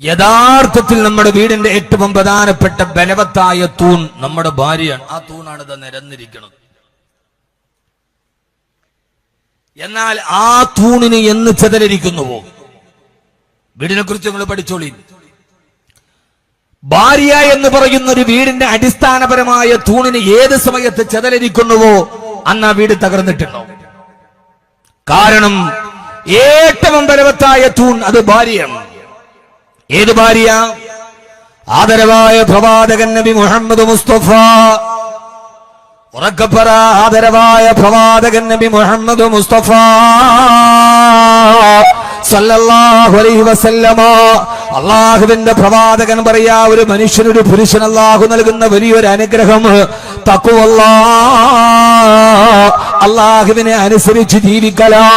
യഥാർത്ഥത്തിൽ നമ്മുടെ വീടിന്റെ ഏറ്റവും പ്രധാനപ്പെട്ട ബലവത്തായ തൂൺ നമ്മുടെ ഭാര്യയാണ്. ആ തൂണാണ് ഇത് നിരന്നിരിക്കുന്നത്. എന്നാൽ ആ തൂണിന് എന്ന് ചെതലിരിക്കുന്നുവോ വീടിനെ കുറിച്ച് നിങ്ങൾ പഠിച്ചോളി. ഭാര്യ എന്ന് പറയുന്ന ഒരു വീടിന്റെ അടിസ്ഥാനപരമായ തൂണിന് ഏത് സമയത്ത് ചെതലിരിക്കുന്നുവോ അന്ന് ആ വീട് തകർന്നിട്ടുണ്ടോ കാരണം ഏറ്റവും ബലവത്തായ തൂൺ അത് ഭാര്യയാണ്. ഏത് ഭാര്യ? ആദരവായ പ്രവാചകൻ നബി മുഹമ്മദ് മുസ്തഫ. ഉറക്കപ്പറ ആദരവായ പ്രവാചകൻ നബി മുഹമ്മദ് മുസ്തഫ. അള്ളാഹുവിന്റെ പ്രവാചകൻ പറയാ ഒരു മനുഷ്യനൊരു പുരുഷൻ അള്ളാഹു നൽകുന്ന വലിയൊരു അനുഗ്രഹം. തക്കുവല്ലാ അള്ളാഹുവിനെ അനുസരിച്ച് ജീവിക്കലാ.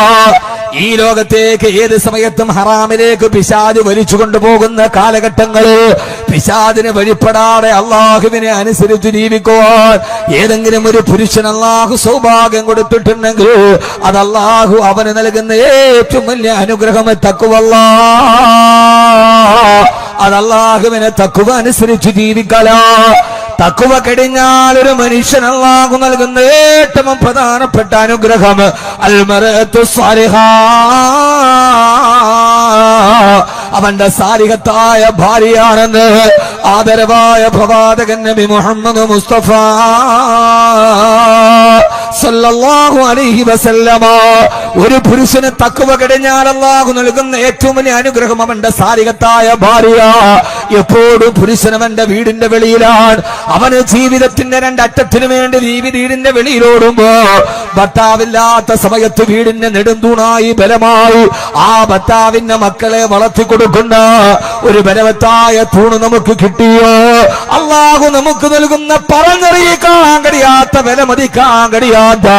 ഈ ലോകത്തേക്ക് ഏത് സമയത്തും ഹറാമിലേക്ക് പിശാജ് വലിച്ചു കൊണ്ടുപോകുന്ന കാലഘട്ടങ്ങളിൽ പിശാദിന് വഴിപ്പെടാതെ അള്ളാഹുവിനെ അനുസരിച്ച് ജീവിക്കുവാൻ ഏതെങ്കിലും ഒരു പുരുഷൻ അള്ളാഹു സൗഭാഗ്യം കൊടുത്തിട്ടുണ്ടെങ്കിൽ അത് അള്ളാഹു അവന് നൽകുന്ന ഏറ്റവും വലിയ അനുഗ്രഹം തക്കുവല്ല. അത് അള്ളാഹുവിനെ തക്കുവ അനുസരിച്ച് ജീവിക്കലാ. തക്കുവ കടിഞ്ഞാൽ ഒരു മനുഷ്യൻ അള്ളാഹു നൽകുന്ന ഏറ്റവും പ്രധാനപ്പെട്ട അനുഗ്രഹം അൽമറത്തു സാലിഹ. അവന്റെ സാരിഹത്തായ ഭാര്യയാണെന്ന് ആദരവായ പ്രവാചകൻ നബി മുഹമ്മദ് മുസ്തഫ സല്ലല്ലാഹു അലൈഹി വസല്ലമ. ഒരു പുരുഷന് തക്കുവ കടിഞ്ഞാൽ അള്ളാഹു നൽകുന്ന ഏറ്റവും വലിയ അനുഗ്രഹം അവന്റെ സാരികത്തായ ഭാര്യ. എപ്പോഴും പുരുഷൻ അവന്റെ വീടിന്റെ വെളിയിലാണ്. അവന് ജീവിതത്തിന്റെ രണ്ടറ്റത്തിനു വേണ്ടി ജീവി വീടിന്റെ വെളിയിലോടുമ്പോ ഭർത്താവില്ലാത്ത സമയത്ത് വീടിന്റെ നെടുന്തൂണായി ബലമായി ആ ഭർത്താവിന്റെ മക്കളെ വളർത്തി കൊടുക്കുന്ന ഒരു ബലവത്തായ തൂണ് നമുക്ക് കിട്ടിയോ? അള്ളാഹു നമുക്ക് നൽകുന്ന പറഞ്ഞറിയിക്കാൻ കഴിയാത്ത വിലമതിക്കാൻ കഴിയാത്ത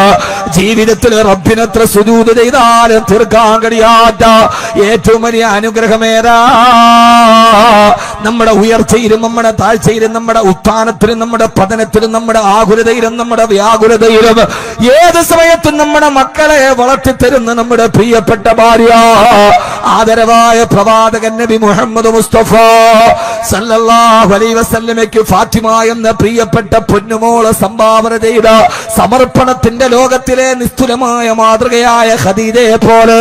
ജീവിതത്തിൽ റബ്ബിനത്ര സുജൂത് ചെയ്താലും തീർക്കാൻ കഴിയാത്ത ഏറ്റവും വലിയ അനുഗ്രഹമേരാ നമ്മുടെ ഉയർച്ചയിലും നമ്മുടെ താഴ്ചയിലും നമ്മുടെ ഉത്ഥാനത്തിലും നമ്മുടെ പതനത്തിലും നമ്മുടെ ആകുലതയിലും നമ്മുടെ വ്യാകുലതയിലും ഏത് സമയത്തും നമ്മുടെ മക്കളെ വളർത്തിത്തരുന്ന നമ്മുടെ പ്രിയപ്പെട്ട ഭാര്യ ആദരവായ പ്രവാചകൻ നബി മുഹമ്മദ് മുസ്തഫ സല്ലല്ലാഹു അലൈഹി വസല്ലമയ്ക്ക് ഫാത്തിമ എന്ന പ്രിയപ്പെട്ട പൊന്നുമോളെ സംഭാവന ചെയ്ത സമർപ്പണത്തിന്റെ ലോകത്തിലെ നിസ്തുലമായ മാതൃകയായ ഖദീജയെ പോലെ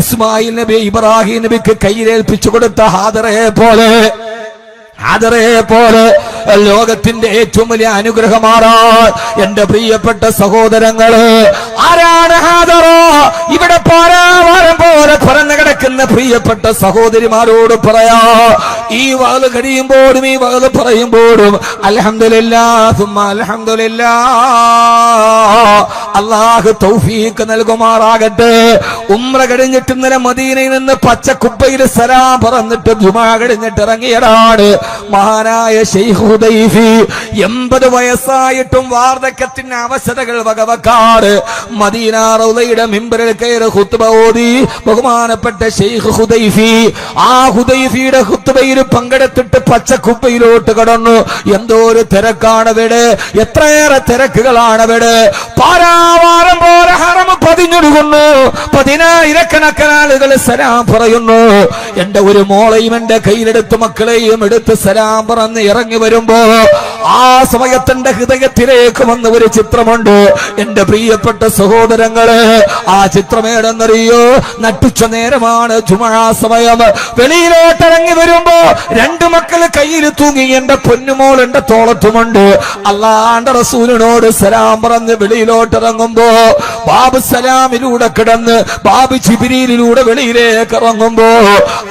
ഇസ്മായിൽ നബി ഇബ്രാഹിം നബിക്ക് കയ്യിലേൽപ്പിച്ചു കൊടുത്ത ഹാദറയെ പോലെ ഹാദറെ പോലെ ലോകത്തിന്റെ ഏറ്റവും വലിയ അനുഗ്രഹമാറാ എന്റെ പ്രിയപ്പെട്ട സഹോദരങ്ങൾ. ആരാണ് ഹാദറോ ഇവിടെ പാരാവാരം പോലെ പറഞ്ഞു കിടക്കുന്ന പ്രിയപ്പെട്ട സഹോദരിമാരോട് പറയാ ഈ വകൽ കഴിയുമ്പോഴും ഈ വകൽ പറയുമ്പോഴും അലഹമില്ലാ അലഹമില്ലാ അള്ളാഹു തൗഫീഖ് നൽകുമാറാകട്ടെ. ഉമ്ര കഴിഞ്ഞിട്ട് ഇന്നലെ മദീനയിൽ നിന്ന് പച്ചക്കുപ്പയിൽ സലാം പറന്നിട്ട് ജുമാ കഴിഞ്ഞിട്ട് ഇറങ്ങിയതാണ്. മഹാനായ ഷെയ്ഖ് ഹുദൈഫി എൺപത് വയസ്സായിട്ടും വാർദ്ധക്യത്തിന്റെ അവശതകൾ വകവക്കാറ്. മദീന റൗലയുടെ മിമ്പറിൽ കയറി ഹുത്തുബ ഓതി ബഹുമാനപ്പെട്ട ഷെയ്ഖ് ഹുദൈഫി ആ ഹുദൈഫിയുടെ ഹുത്തുബയിൽ പങ്കെടുത്തിട്ട് പച്ചക്കുപ്പയിലോട്ട് കടന്നു. എന്തോ ഒരു തിരക്കാണ് ഇവിടെ എത്രയേറെ തിരക്കുകളാണ് ഇവിടെ പാരാവാരം പോലെ ഹറമ പതിഞ്ഞൊടുക്കുന്നു പതിനായിരക്കണക്കിന് ആളുകൾ സലാം പറയുന്നു. എന്റെ ഒരു മോളയും എന്റെ കയ്യിലെടുത്ത് മക്കളെയും എടുത്ത് സലാം പറന്ന് ഇറങ്ങി വരുമ്പോ ആ സമയത്തിന്റെ ഹൃദയത്തിലേക്ക് വന്ന ഒരു ചിത്രമുണ്ട്. എന്റെ പ്രിയപ്പെട്ട സഹോദരങ്ങൾ ആ ചിത്രമേടെന്നറിയോ നട്ടിച്ച നേരമാണ് ചുമഴാ സമയം. വെളിയിലോട്ട് ഇറങ്ങി വരുമ്പോ രണ്ട് മക്കൾ കയ്യിൽ തൂങ്ങി എന്റെ പൊന്നുമോൾ എന്റെ തോളത്തുമുണ്ട്. അല്ലാണ്ട് റസൂലിനോട് സലാം പറഞ്ഞ് വെളിയിലോട്ട് ഇറങ്ങുമ്പോ ബാബു സലാമിലൂടെ കിടന്ന് ബാബ് ചിബിരിയിലൂടെ വെളിയിലേക്ക് ഇറങ്ങുമ്പോ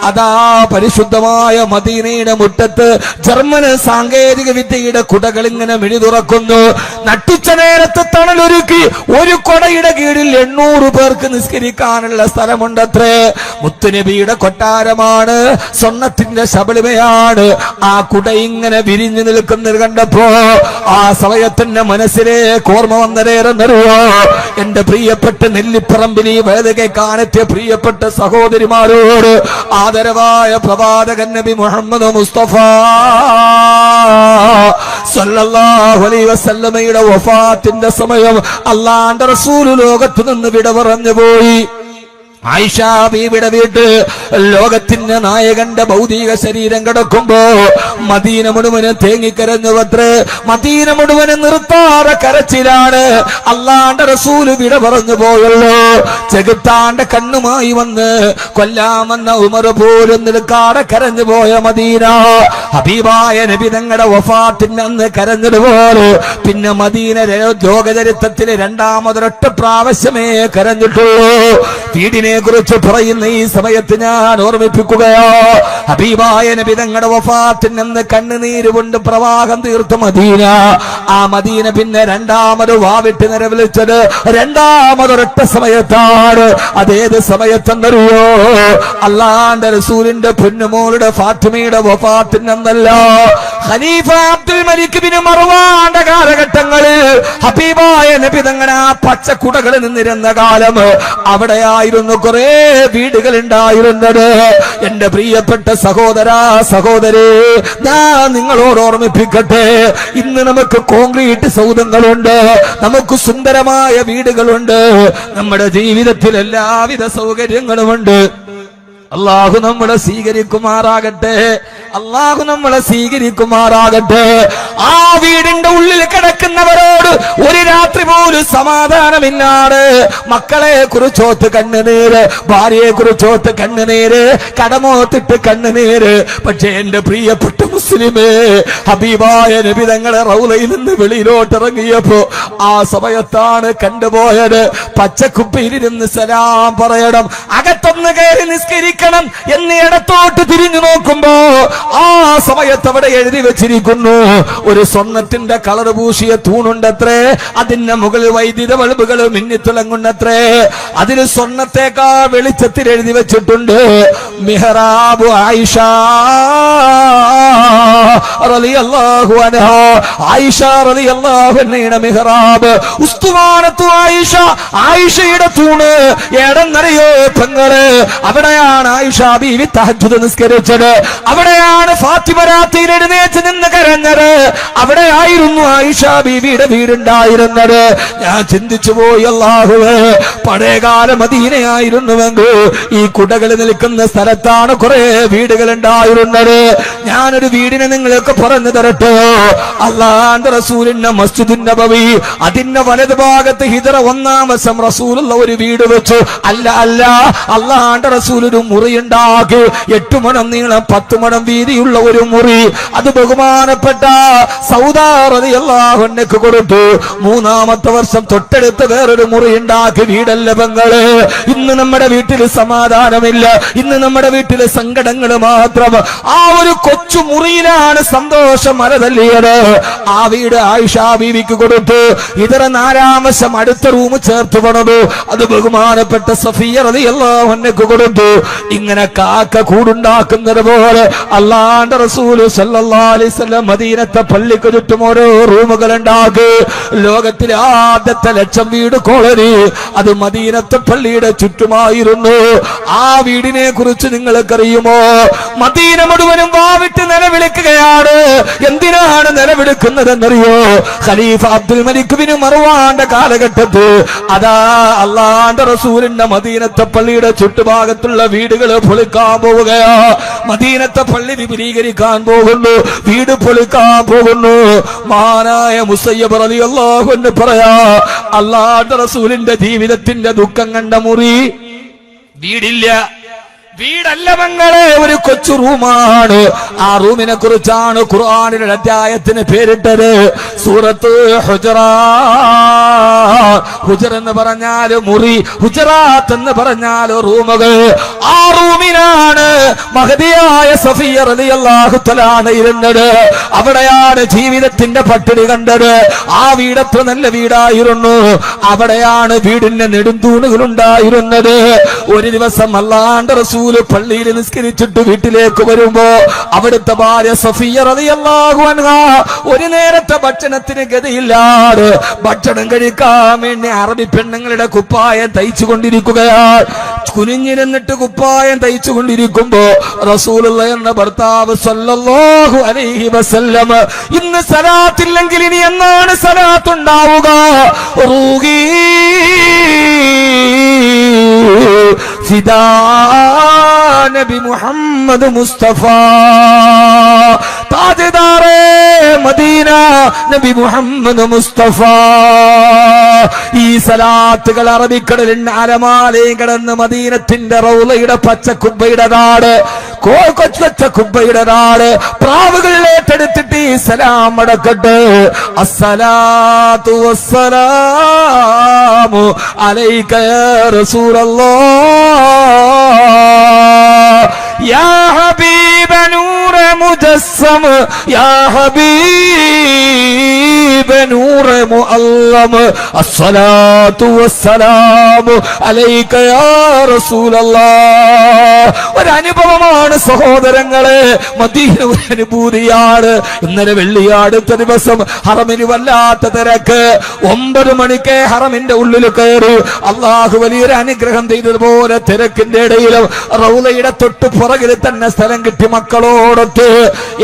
അതാ പരിശുദ്ധമായ മദീനയുടെ മുറ്റത്ത് ജർമ്മന് സാങ്കേതിക വിദ്യയുടെ കുടകൾ ഇങ്ങനെ മിഴി തുറക്കുന്നു. നട്ടിച്ച നേരത്ത് തണലൊരുക്കി ഒരു കൊടയുടെ കീഴിൽ എണ്ണൂറ് പേർക്ക് നിസ്കരിക്കാനുള്ള സ്ഥലമുണ്ടത്രേ. മുത്തുനബിയുടെ കൊട്ടാരമാണ് സ്വർണത്തിന്റെ ശബളിമയാണ്. ആ കുട ഇങ്ങനെ വിരിഞ്ഞു നിൽക്കുന്നത് കണ്ടപ്പോ ആ സമയത്തിന്റെ മനസ്സിലേക്ക് ഓർമ്മ വന്നതേറെന്നറിയോ എന്റെ പ്രിയപ്പെട്ട നെല്ലിപ്പറമ്പിൽ ഈ കാണത്തെ പ്രിയപ്പെട്ട സഹോദരിമാരോട് ആദരവായ പ്രവാചകൻ നബി മുഹമ്മദ് മുസ്തഫ വസല്ലമയുടെ വഫാത്തിന്റെ സമയം അല്ലാണ്ട് റസൂൽ ലോകത്ത് നിന്ന് വിട പറഞ്ഞു പോയി ആയിഷ ബീവിയുടെ വീട്ട് ലോകത്തിന്റെ നായകന്റെ ഭൗതിക ശരീരം കിടക്കുമ്പോ മദീന മുഴുവൻ തേങ്ങിക്കരഞ്ഞു വത്ര മദീന മുഴുവൻ നിർത്താതെ കരച്ചിലാണ്. അള്ളാണ്ട റസൂൽ വിട പറഞ്ഞു പോയല്ലോ. ചെകുത്താന്റെ കണ്ണുമായി വന്ന് കൊല്ലാമെന്ന ഉമർ പോലും നിൽക്കാതെ കരഞ്ഞു പോയ മദീന. ഹബീബായ നബി തങ്ങളുടെ വഫാത്തിന് അന്ന് കരഞ്ഞതുപോലെ പിന്നെ മദീന ലോകചരിത്രത്തിലെ രണ്ടാമതൊരൊറ്റ പ്രാവശ്യമേ കരഞ്ഞിട്ടുള്ളൂ. വീടിനെ കുറിച്ച് പറയുന്ന ഈ സമയത്ത് ഞാൻ ഓർമ്മിപ്പിക്കുകയോ. ഹബീബായ നബി തങ്ങളുടെ വഫാത്തിൽ നിന്ന് കണ്ണുനീര് കൊണ്ട് പ്രവാഹം തീർത്ത മദീന. ആ മദീന പിന്നെ രണ്ടാമത് വാവിട്ട് നിലവിളിച്ചത് രണ്ടാമതൊരൊറ്റ സമയത്താണ്. അതേത് സമയത്തെന്നറിയോ? അല്ലാണ്ട് റസൂലിന്റെ പൊന്നുമോളുടെ ഫാത്തിമയുടെ വഫാത്തിനെന്നല്ല ഖലീഫ അബ്ദുൽ മലിക് ബിൻ കാലഘട്ടങ്ങളിൽ ഹബീബായ നബി തങ്ങനെ ആ പച്ചക്കുടകളിൽ നിന്നിരുന്ന കാലം അവിടെയായിരുന്നു കുറെ വീടുകൾ ഉണ്ടായിരുന്നത്. എന്റെ പ്രിയപ്പെട്ട സഹോദര സഹോദരി ഞാൻ നിങ്ങളോട് ഓർമ്മിപ്പിക്കട്ടെ. ഇന്ന് നമുക്ക് കോൺക്രീറ്റ് സൗധങ്ങളുണ്ട്. നമുക്ക് സുന്ദരമായ വീടുകളുണ്ട്. നമ്മുടെ ജീവിതത്തിൽ എല്ലാവിധ സൗകര്യങ്ങളുമുണ്ട്. അള്ളാഹു നമ്മളെ സ്വീകരിക്കുമാറാകട്ടെ. അള്ളാഹു നമ്മളെ സ്വീകരിക്കുമാറാകട്ടെ. ആ വീടിന്റെ ഉള്ളിൽ കിടക്കുന്നവരോട് ഒരു രാത്രി പോലും സമാധാനമില്ലാതെ മക്കളെ കുറിച്ചോത്ത് കണ്ണുനീര് ഭാര്യയെ കുറിച്ചോത്ത് കണ്ണുനീര് കടമോത്തിട്ട് കണ്ണുനീര്. പക്ഷെ എന്റെ പ്രിയപ്പെട്ട മുസ്ലിമേ ഹബീബായ നബി തങ്ങളെ റൗലയിൽ നിന്ന് വെളിയിലോട്ട് ഇറങ്ങിയപ്പോ ആ സമയത്താണ് കണ്ടുപോയത്. പച്ചക്കുപ്പിയിലിരുന്ന് സലാം പറയണം. അകത്തൊന്ന് കയറി നിസ്കരിക്കണം എന്ന് ഇടത്തോട്ട് തിരിഞ്ഞു നോക്കുമ്പോ ആ സമയത്ത് അവിടെ എഴുതി വെച്ചിരിക്കുന്നു. ഒരു സ്വർണത്തിന്റെ കളർ പൂശിയ തൂണുണ്ടത്രേ. അതിന്റെ മുകളിൽ വൈദ്യുത ബൾബുകൾ മിന്നിത്തുളങ്ങുണ്ടത്രേ അതിൽ സ്വർണത്തേക്കാൾ വെളിച്ചത്തിൽ എഴുതി വെച്ചിട്ടുണ്ട്. മിഹറാബു ആയിഷ ആയിഷയുടെ തൂണ്. എടന്നറിയോ പെങ്ങൾ. അവിടെയാണ് ആയിഷ ബീവി തഹജ്ജുദ് നിസ്കരിച്ചത്. അവിടെയാണ് ഫാത്തിമ രാത്രിയിൽ എഴുന്നേറ്റ് നിന്ന് കരഞ്ഞത്. അവിടെയായിരുന്നു ആയിഷ ബീവിയുടെ വീടുണ്ടായിരുന്നത്. ഞാൻ ചിന്തിച്ചു പോയി അല്ലാഹുവേ പഴയകാല മദീനയായിരുന്നുവെങ്കിൽ ഈ കുടകൾ നിൽക്കുന്ന സ്ഥലത്താണ് കുറെ വീടുകൾ ഉണ്ടായിരുന്നത്. ഞാനൊരു വീടിനെ നിങ്ങളൊക്കെ പറഞ്ഞു തരട്ടെ. അള്ളാന്റെ റസൂലിന്റെ മസ്ജിദുൻ നബവി അതിന്റെ വലത് ഭാഗത്ത് ഹിതറ ഒന്നാം വശം റസൂലുള്ള ഒരു വീട് വെച്ചു. അല്ല അല്ല അള്ളാന്റെ റസൂൽ മുറി ഉണ്ടാക്കി എട്ട് മണം നീളം പത്ത് മണം വീതിയുള്ള ഒരു മുറി. അത് ബഹുമാനപ്പെട്ട സൗദാറതി അള്ളാഹുനക്ക് കൊടുത്തു. മൂന്നാമത്തെ വർഷം തൊട്ടടുത്ത് വേറൊരു മുറി ഉണ്ടാക്കി വീടല്ല പെങ്ങൾ? ഇന്ന് നമ്മുടെ വീട്ടിൽ സമാധാനമില്ല. ഇന്ന് നമ്മുടെ വീട്ടിലെ സങ്കടങ്ങൾ മാത്രം. ആ ഒരു കൊച്ചു മുറിയിലാണ് സന്തോഷം മലതല്ലിയത് ആ വീട് ആയിഷ ബീവിക്ക് കൊടുത്തു. ഇതര നാലാമശം അടുത്ത റൂം ചേർത്ത് പണതു. അത് ബഹുമാനപ്പെട്ട സഫിയ റളിയല്ലാഹുവിനക്ക് കൊടുത്തു. ഇങ്ങനെ കാക്ക കൂടുണ്ടാക്കുന്നത് പോലെ അള്ളാന്റെ റസൂൽ മദീനത്തെ പള്ളിക്ക് ചുറ്റും ഓരോ റൂമുകൾ ഉണ്ടാക്കി ലോകത്തിലെ ആദ്യത്തെ ലക്ഷം വീട് കോളനി അത് മദീനത്തെ പള്ളിയുടെ ചുറ്റുമായിരുന്നു. ആ വീടിനെ കുറിച്ച് നിങ്ങൾക്കറിയുമോ? മദീന മുഴുവനും വാവിട്ട് നിലവിളിക്കുകയാണ്. എന്തിനാണ് നിലവിളിക്കുന്നതെന്നറിയോ? ഖലീഫ അബ്ദുൽ മലിക്കുവിന് മറുവാണ്ട കാലഘട്ടത്തിൽ അതാ അള്ളാന്റെ റസൂലിന്റെ മദീനത്തെ പള്ളിയുടെ ചുറ്റുഭാഗത്തുള്ള വീടുകൾ പൊളിക്കാൻ പോവുകയാ. മദീനത്തെ പള്ളി വിപുലീകരിക്കാൻ പോകുന്നു. വീട് പൊളിക്കാൻ പോകുന്നു. മഹാനായ മുസയ്യബ് റളിയല്ലാഹു അൻഹു പറയാ അള്ളാഹ് റസൂലിന്റെ ജീവിതത്തിന്റെ ദുഃഖം കണ്ട മുറി വീടില്ല. വീടല്ല മങ്ങളെ ഒരു കൊച്ചു റൂമാണ്. ആ റൂമിനെ കുറിച്ചാണ് ഖുർആാനിലെ അധ്യായത്തിന് പേരിട്ടത്. സൂറത്ത് ഹുജറാ. ഹുജർ എന്ന് പറഞ്ഞാൽ മുറി ഹുജറാത്ത് എന്ന് പറഞ്ഞാൽ റൂമുകൾ. ആ റൂമിനാണ് മഹതിയായ സഫിയ റളിയല്ലാഹു തആല ഇരുന്നത്. അവിടെയാണ് ജീവിതത്തിന്റെ പട്ടിണി കണ്ടത്. ആ വീടത്ര നല്ല വീടായിരുന്നു. അവിടെയാണ് വീടിന്റെ നെടുന്തൂണുകൾ ഉണ്ടായിരുന്നത്. ഒരു ദിവസം അല്ലാണ്ട് റസൂൽ പള്ളിയിൽ നിസ്കരിച്ചിട്ട് വീട്ടിലേക്ക് വരുമ്പോ അവിടുത്തെ ഭാര്യ സഫിയ ഒരു നേരത്തെ ഭക്ഷണത്തിന് ഗതിയില്ലാതെ ഭക്ഷണം കഴിക്കാൻ വേണ്ടി അറബി പെണ്ണുങ്ങളുടെ കുപ്പായം തയ്ച്ചു കൊണ്ടിരിക്കുകയാണ് കുനിഞ്ഞിരുന്നിട്ട് കുപ്പായം തയ്ച്ചു കൊണ്ടിരിക്കുമ്പോ റസൂലുള്ള എന്ന ഭർത്താവ് സല്ലല്ലാഹു അലൈഹി വസല്ലം ഇന്ന് സലാത്തില്ലെങ്കിൽ ഇനി എന്നാണ് സലാത്തുണ്ടാവുക ഫിദാ നബി മുഹമ്മദ് മുസ്തഫ. താജദാറേ മദീന നബി മുഹമ്മദ് മുസ്തഫ. ഈ സലാത്തുകൾ അറബിക്കടലിന് അരമാലയും കടന്ന് മദീനത്തിന്റെ റൗലയുടെ പച്ചക്കുബ്ബയുടെ നാട് കോൽക്കൊച്ച കുബയുടെ കുബ്ബയുടെ നാട് പ്രാവുകളിൽ ഏറ്റെടുത്തിട്ട് ഈ സലാം അടക്കട്ടെ. അസലാത്തു വസ്സലാമു യാ റസൂലല്ലാഹ് യാ ഹബീബ നൂറ മുജസ്സം യാ ഹബീബ നൂറ മുഅല്ലം. അസ്സലാത്തു വസ്സലാമു അലൈക യാ റസൂലല്ലാഹ്. ഒരു അനുഭവമാണ് സഹോദരങ്ങളെ. മദീന ഒരു അനുഭൂതിയാണ്. ഇന്നലെ വെള്ളിയാടുത്ത ദിവസം ഹറമിന് വല്ലാത്ത തിരക്ക്. ഒമ്പത് മണിക്ക് ഹറമിന്റെ ഉള്ളിൽ കയറി അള്ളാഹു വലിയൊരു അനുഗ്രഹം ചെയ്തതുപോലെ തിരക്കിന്റെ ഇടയിലും റൗലയുടെ തൊട്ട് പുറകിൽ തന്നെ സ്ഥലം കിട്ടി മക്കളോടൊത്ത്.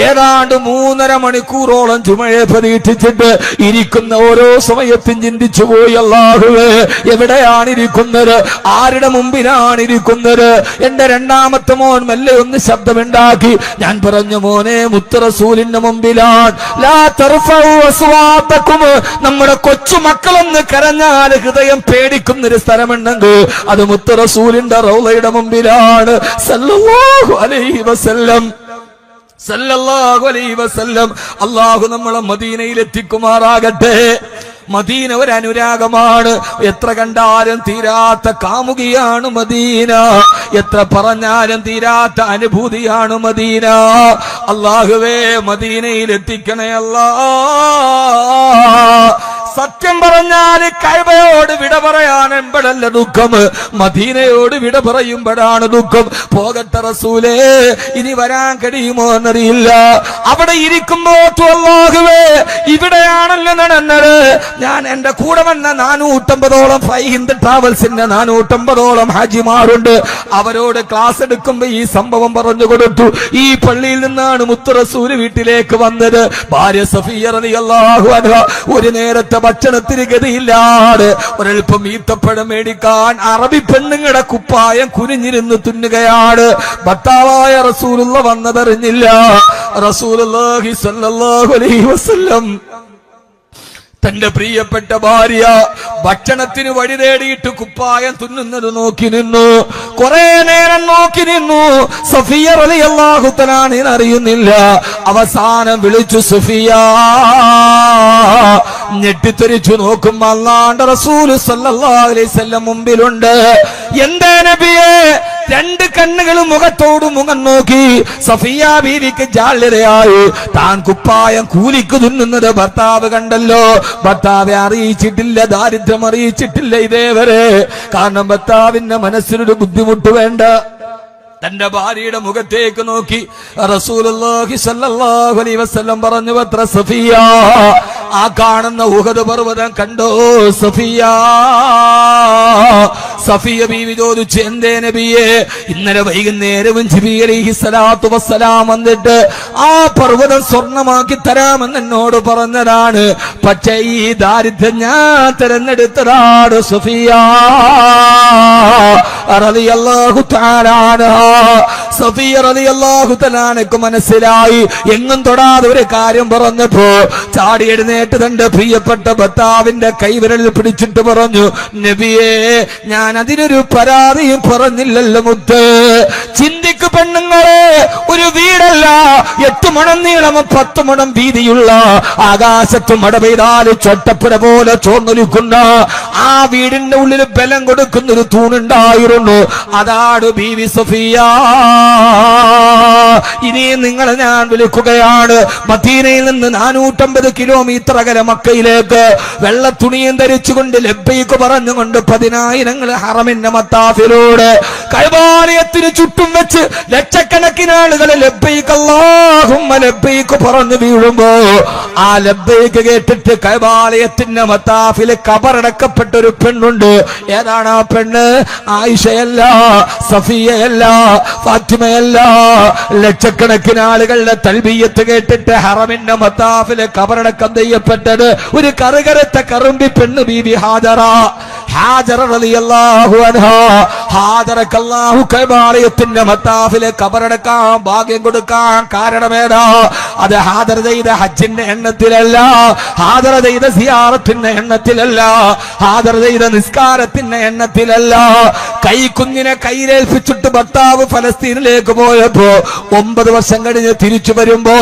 ഏതാണ്ട് മൂന്നര മണിക്കൂറോളം ചുമയെ പ്രതീക്ഷിച്ചിട്ട് ഇരിക്കുന്ന ഓരോ സമയത്തും ചിന്തിച്ചു പോയി അള്ളാഹുവേ എവിടെയാണ് ഇരിക്കുന്നത് ആരുടെ മുമ്പിലാണ് ഇരിക്കുന്നത് എന്റെ രണ്ടാമത്തെ മോൻ മെല്ലെ ഒന്ന് ശബ്ദമുണ്ടാക്കി ഞാൻ പറഞ്ഞു മോനെ മുത്തറസൂലിന്റെ മുമ്പിലാണ്. നമ്മുടെ കൊച്ചുമക്കളൊന്ന് കരഞ്ഞാൽ ഹൃദയം പേടിക്കുന്ന ഒരു സ്ഥലമുണ്ടെങ്കിൽ അത് മുത്തറസൂലിന്റെ റൗളയുടെ മുമ്പിലാണ്. സല്ലല്ലാഹു അലൈഹി വസല്ലം. അള്ളാഹു നമ്മളെ മദീനയിൽ എത്തിക്കുമാറാകട്ടെ. മദീന ഒരു അനുരാഗമാണ്. എത്ര കണ്ടാലും തീരാത്ത കാമുകിയാണ് മദീന. എത്ര പറഞ്ഞാലും തീരാത്ത അനുഭൂതിയാണ് മദീന. അള്ളാഹുവേ മദീനയിൽ എത്തിക്കണേ അല്ലാ. സത്യം പറഞ്ഞാൽ കൈബയോട് വിട പറയാൻ ദുഃഖം. മദീനയോട് വിട പറയുമ്പോഴാണ് ദുഃഖം. പോകട്ടെ റസൂലേ ഇനി വരാൻ കഴിയുമോ എന്നറിയില്ല. അവിടെ ഇരിക്കുമ്പോ അല്ലാഹുവേ ഇവിടെയാണല്ലോ നടന്നത്. ഞാൻ എന്റെ കൂടെ വന്ന നാനൂറ്റമ്പതോളം ഫൈ ഹിന്ദ് ട്രാവൽസിന്റെ നാനൂറ്റമ്പതോളം ഹാജിമാരുണ്ട്. അവരോട് ക്ലാസ് എടുക്കുമ്പോ ഈ സംഭവം പറഞ്ഞു കൊടുത്തു. ഈ പള്ളിയിൽ നിന്നാണ് മുത്തു റസൂൽ വീട്ടിലേക്ക് വന്നത്. ഭാര്യ സഫിയ ഒരു നേരത്തെ ഭക്ഷണത്തിന് ഗതിയില്ലാതെ ഒരൽപ്പം ഈത്തപ്പഴം മേടിക്കാൻ അറബി പെണ്ണുങ്ങളുടെ കുപ്പായം കുനിഞ്ഞിരുന്ന് തുന്നുകയാണ്. ഭർത്താവായ റസൂലുള്ള വന്നതറിഞ്ഞില്ല. അലൈഹി വസല്ലം തന്റെ പ്രിയപ്പെട്ട ഭാര്യ ഭക്ഷണത്തിന് വഴി തേടിയിട്ട് കുപ്പായം തുന്നുന്നത് നോക്കി നിന്നു. കുറെ നേരം നോക്കി നിന്നു. സഫിയ റളിയല്ലാഹുത്തലാണ് അറിയുന്നില്ല. അവസാനം വിളിച്ചു സഫിയ ഞെട്ടിത്തെറിച്ചു നോക്കും. അല്ലാണ്ട് റസൂൽ സല്ലല്ലാഹു അലൈഹി മുമ്പിലുണ്ട്. എന്തേ നബിയേ രണ്ട് കണ്ണുകൾ മുഖത്തോട് മുഖം നോക്കി. സഫിയ ബീവിക്ക് ജാള്യതയായി താൻ കുപ്പായം കൂലിക്ക് തുന്നുന്നത് ഭർത്താവ് കണ്ടല്ലോ. ഭർത്താവെ അറിയിച്ചിട്ടില്ല ദാരിദ്ര്യം അറിയിച്ചിട്ടില്ല ഇതേവരെ. കാരണം ഭർത്താവിന്റെ മനസ്സിനൊരു ബുദ്ധിമുട്ട് വേണ്ട. തന്റെ ഭാര്യയുടെ മുഖത്തേക്ക് നോക്കി. വസല്ലം പറഞ്ഞു സഫിയാ സഫിയ ആ കാണുന്ന ഉഹദ് പർവതം കണ്ടോ സഫിയ? സഫിയ ബീവി ചോദിച്ചു എന്തേ നബിയെ? ഇന്നലെ വൈകുന്നേരവും ജിബി വസ്സലാം വന്നിട്ട് ആ പർവതം സ്വർണമാക്കി തരാമെന്ന് എന്നോട് പറഞ്ഞതാണ്. പക്ഷേ ഈ ദാരിദ്ര്യം ഞാൻ തിരഞ്ഞെടുത്തതാണ് സഫിയ. മനസ്സിലായി. എങ്ങും തൊടാതെ ഒരു കാര്യം പറഞ്ഞപ്പോ ചാടി എഴുന്നേറ്റ് തന്റെ പ്രിയപ്പെട്ട ഭർത്താവിന്റെ കൈവിരലിൽ പിടിച്ചിട്ട് പറഞ്ഞു നബിയേ ഞാൻ അതിനൊരു പരാതിയും പറഞ്ഞില്ലല്ലോ മുത്ത്. ചിന്തിക്കു പെണ്ണുങ്ങളെ ഒരു വീടല്ല. എട്ട് മണം നീളം പത്ത് മണം വീതിയുള്ള ആകാശത്ത് മട പെയ്താൽ ചൊട്ടപ്പുര പോലെ ചോർന്നൊലിക്കുന്ന ആ വീടിന്റെ ഉള്ളിൽ ബലം കൊടുക്കുന്ന ഒരു തൂണുണ്ടായിരുന്നു. അതാണ് ബീവി സഫിയ. ഇനി നിങ്ങളെ ഞാൻ വിളിക്കുകയാണ്. മദീനയിൽ നിന്ന് നാനൂറ്റമ്പത് കിലോമീറ്റർ അകലെ മക്കയിലേക്ക് വെള്ള തുണിയും ധരിച്ചുകൊണ്ട് ലബ്ബയ്ക്ക് പറഞ്ഞുകൊണ്ട് പതിനായിരങ്ങൾ ഹറമിന്റെ മത്താഫിലൂടെ കൈവാലയത്തിന് ചുറ്റും വെച്ച് ലക്ഷക്കണക്കിന് പറഞ്ഞു വീഴുമ്പോ ആ ലബ്ബൈക്ക് കേട്ടിട്ട് കൈബാലയത്തിന്റെ മത്താഫിൽ കബറടക്കപ്പെട്ട ഒരു പെണ്ണുണ്ട്. ഏതാണ് ആ പെണ്ണ്? ആയിഷയല്ല സഫിയയല്ല ഫാത്തിമയല്ല. ലക്ഷക്കണക്കിന് ആളുകളുടെ തൽബീയത്ത് കേട്ടിട്ട് ഹറമിന്റെ മത്താഫിൽ കബറടക്കം ചെയ്യപ്പെട്ടത് ഒരു കറുകരത്തെ കറുമ്പി പെണ്ണ് ബീബി ഹാജറ. ഹാജറ റളിയല്ലാഹു അൻഹ ഹാജറക്ക് അല്ലാഹു കൈബാലയത്തിന്റെ മത്താഫിലെ കബറടക്കാൻ ഭാഗ്യം കൊടുക്കാൻ കാരണമേതാ? അത് ഹാജർ ചെയ്ത ഹജ്ജിന്റെ എണ്ണത്തിലല്ല ഹാജർ ചെയ്ത സിയാറത്തിന്റെ എണ്ണത്തിലല്ല ഹാജർ ചെയ്ത നിസ്കാരത്തിന്റെ എണ്ണത്തിലല്ല കൈക്കുഞ്ഞിനെ കയ്യിലേൽപ്പിച്ചിട്ട് ഭർത്താവ് ഫലസ്തീനിലേക്ക് പോയപ്പോ ഒമ്പത് വർഷം കഴിഞ്ഞ് തിരിച്ചു വരുമ്പോ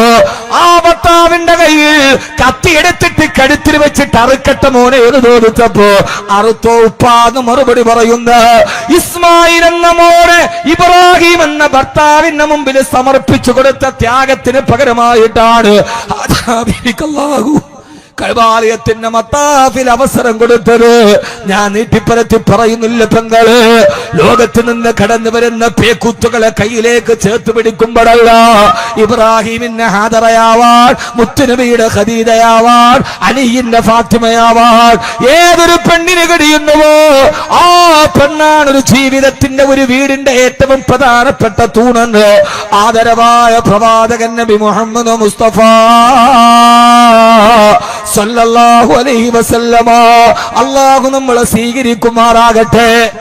ആ ഭർത്താവിന്റെ കയ്യിൽ കത്തിയെടുത്തിട്ട് കഴുത്തിൽ വെച്ചിട്ട് അറുക്കട്ട മോനെ എന്ന് തോന്നിച്ചപ്പോ അറുത്തോ ഉപ്പാന്ന് മറുപടി പറയുന്ന. ഇസ്മായിൽ എന്ന മോനെ ഇബ്രാഹിം എന്ന ഭർത്താവിന്റെ മുമ്പിൽ സമർപ്പിച്ചു കൊടുത്ത ത്യാഗത്തിന് പകരമായിട്ടാണ് അല്ലാഹു കൈവാലയത്തിന്റെ മത്താഫിൽ അവസരം കൊടുത്തത്. ഞാൻ നീട്ടിപ്പരത്തി പറയുന്നില്ല പെങ്ങൾ. ലോകത്ത് നിന്ന് കടന്നു വരുന്ന പേക്കുത്തുകളെ കയ്യിലേക്ക് ചേർത്ത് പിടിക്കുമ്പോഴല്ല ഇബ്രാഹിമിന്റെ ഹാദറയാവാൾ മുത്തുനബിയുടെ ഹദീദയാവാൾ അലിയിന്റെ ഫാത്തിമയാവാൾ ഏതൊരു പെണ്ണിന് കഴിയുന്നുവോ ആ പെണ്ണാണ് ഒരു ജീവിതത്തിന്റെ ഒരു വീടിന്റെ ഏറ്റവും പ്രധാനപ്പെട്ട തൂണെന്ന് ആദരവായ പ്രവാചകൻ നബി മുഹമ്മദ് മുസ്തഫ സല്ലല്ലാഹു അലൈഹി വസല്ലമ. അള്ളാഹു നമ്മളെ സ്വീകരിക്കുമാറാകട്ടെ.